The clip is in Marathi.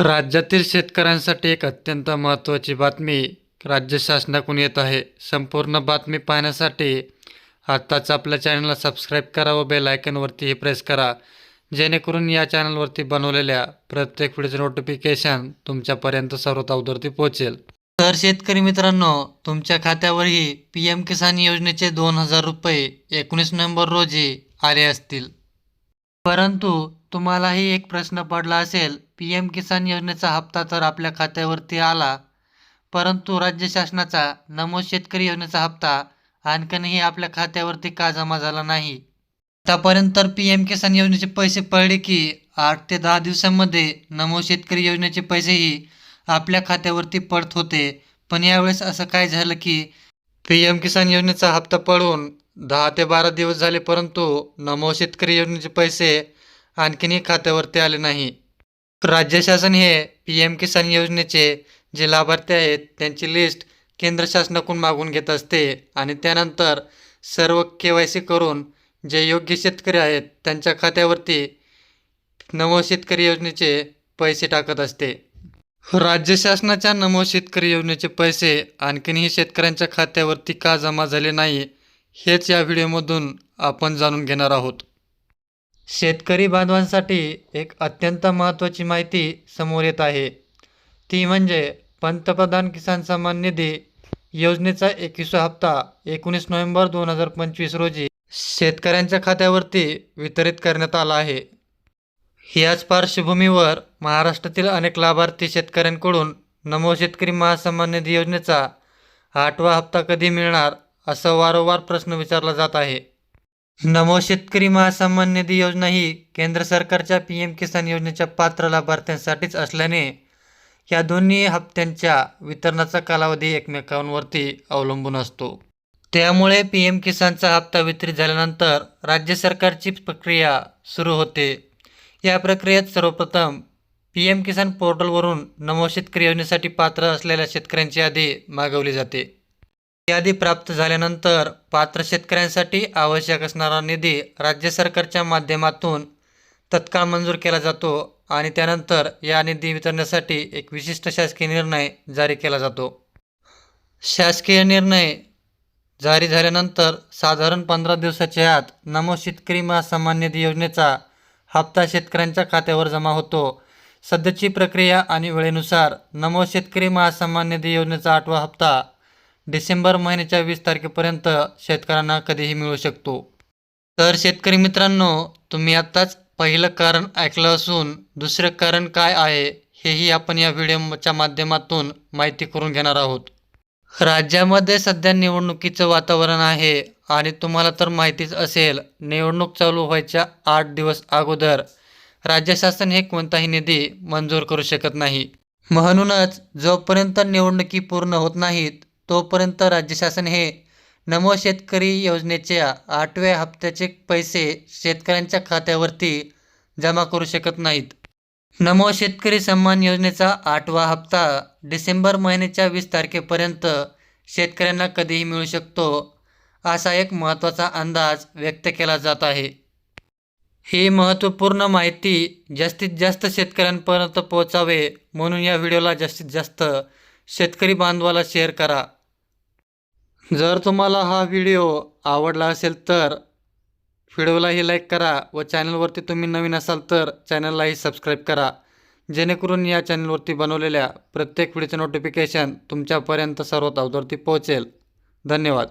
राज्यातील शेतकऱ्यांसाठी एक अत्यंत महत्त्वाची बातमी राज्य शासनाकडून येत आहे. संपूर्ण बातमी पाहण्यासाठी आत्ताच आपल्या चॅनलला सबस्क्राईब करा व बेल आयकनवरतीही प्रेस करा. जेणेकरून या चॅनलवरती बनवलेल्या प्रत्येक व्हिडिओचं नोटिफिकेशन तुमच्यापर्यंत सर्वात अगोदरती पोहोचेल. तर शेतकरी मित्रांनो तुमच्या खात्यावरही पी एम किसान योजनेचे दोन हजार रुपये एकोणीस नोव्हेंबर रोजी आले असतील. परंतु तुम्हालाही एक प्रश्न पडला असेल पी एम किसान योजनेचा हप्ता तर आपल्या खात्यावरती आला परंतु राज्य शासनाचा नमो शेतकरी योजनेचा हप्ता आणखीनही आपल्या खात्यावरती का जमा झाला नाही? आतापर्यंत तर पी एम किसान योजनेचे पैसे पडले की आठ ते दहा दिवसांमध्ये नमो शेतकरी योजनेचे पैसेही आपल्या खात्यावरती पडत होते. पण यावेळेस असं काय झालं की पी एम किसान योजनेचा हप्ता पडून दहा ते बारा दिवस झाले परंतु नमो शेतकरी योजनेचे पैसे आणखीनही खात्यावरती आले नाही. राज्य शासन हे पी एम किसान योजनेचे जे लाभार्थी आहेत त्यांची लिस्ट केंद्र शासनाकडून मागून घेत असते आणि त्यानंतर सर्व के वाय सी करून जे योग्य शेतकरी आहेत त्यांच्या खात्यावरती नमो शेतकरी योजनेचे पैसे टाकत असते. राज्य शासनाच्या नमो शेतकरी योजनेचे पैसे आणखीनही शेतकऱ्यांच्या खात्यावरती का जमा झाले नाही हेच या व्हिडिओमधून आपण जाणून घेणार आहोत. शेतकरी बांधवांसाठी एक अत्यंत महत्त्वाची माहिती समोर येत आहे. ती म्हणजे पंतप्रधान किसान सन्मान निधी योजनेचा एकविसा हप्ता एकोणीस नोव्हेंबर दोन हजार पंचवीस रोजी शेतकऱ्यांच्या खात्यावरती वितरित करण्यात आला आहे. याच पार्श्वभूमीवर महाराष्ट्रातील अनेक लाभार्थी शेतकऱ्यांकडून नमो शेतकरी महासन्मान निधी योजनेचा आठवा हप्ता कधी मिळणार असा वारंवार प्रश्न विचारला जात आहे. नमो शेतकरी महासन्मान निधी योजना ही केंद्र सरकारच्या पी एम किसान योजनेच्या पात्र लाभार्थ्यांसाठीच असल्याने या दोन्ही हप्त्यांच्या वितरणाचा कालावधी एकमेकांवरती अवलंबून असतो. त्यामुळे पी एम किसानचा हप्ता वितरित झाल्यानंतर राज्य सरकारची प्रक्रिया सुरू होते. या प्रक्रियेत सर्वप्रथम पी एम किसान पोर्टलवरून नमो शेतकरी योजनेसाठी पात्र असलेल्या शेतकऱ्यांची यादी मागवली जाते. यादी प्राप्त झाल्यानंतर पात्र शेतकऱ्यांसाठी आवश्यक असणारा निधी राज्य सरकारच्या माध्यमातून तत्काळ मंजूर केला जातो आणि त्यानंतर या निधी वितरणासाठी एक विशिष्ट शासकीय निर्णय जारी केला जातो. शासकीय निर्णय जारी झाल्यानंतर साधारण पंधरा दिवसाच्या आत नमो शेतकरी महासन्मान निधी योजनेचा हप्ता शेतकऱ्यांच्या खात्यावर जमा होतो. सध्याची प्रक्रिया आणि वेळेनुसार नमो शेतकरी महासन्मान निधी योजनेचा आठवा हप्ता डिसेंबर महिन्याच्या वीस तारखेपर्यंत शेतकऱ्यांना कधीही मिळू शकतो. तर शेतकरी मित्रांनो तुम्ही आत्ताच पहिलं कारण ऐकलं असून दुसरं कारण काय आहे हेही आपण या व्हिडिओच्या माध्यमातून माहिती करून घेणार आहोत. राज्यामध्ये सध्या निवडणुकीचं वातावरण आहे आणि तुम्हाला तर माहितीच असेल निवडणूक चालू व्हायच्या आठ दिवस अगोदर राज्य शासन हे कोणताही निधी मंजूर करू शकत नाही. म्हणूनच जोपर्यंत निवडणुकी पूर्ण होत नाहीत तोपर्यंत राज्य शासन हे नमो शेतकरी योजनेच्या आठव्या हप्त्याचे पैसे शेतकऱ्यांच्या खात्यावरती जमा करू शकत नाहीत. नमो शेतकरी सन्मान योजनेचा आठवा हप्ता डिसेंबर महिन्याच्या वीस तारखेपर्यंत शेतकऱ्यांना कधीही मिळू शकतो असा एक महत्त्वाचा अंदाज व्यक्त केला जात आहे. ही महत्त्वपूर्ण माहिती जास्तीत जास्त शेतकऱ्यांपर्यंत पोहोचावे म्हणून या व्हिडिओला जास्तीत जास्त शेतकरी बांधवाला शेअर करा. जर तुम्हाला हा व्हिडिओ आवडला असेल तर व्हिडिओलाही लाईक करा व चॅनलवरती तुम्ही नवीन असाल तर चॅनललाही सबस्क्राईब करा. जेणेकरून या चॅनलवरती बनवलेल्या प्रत्येक व्हिडिओचे नोटिफिकेशन तुमच्यापर्यंत सर्वात अवदरती पोहोचेल. धन्यवाद.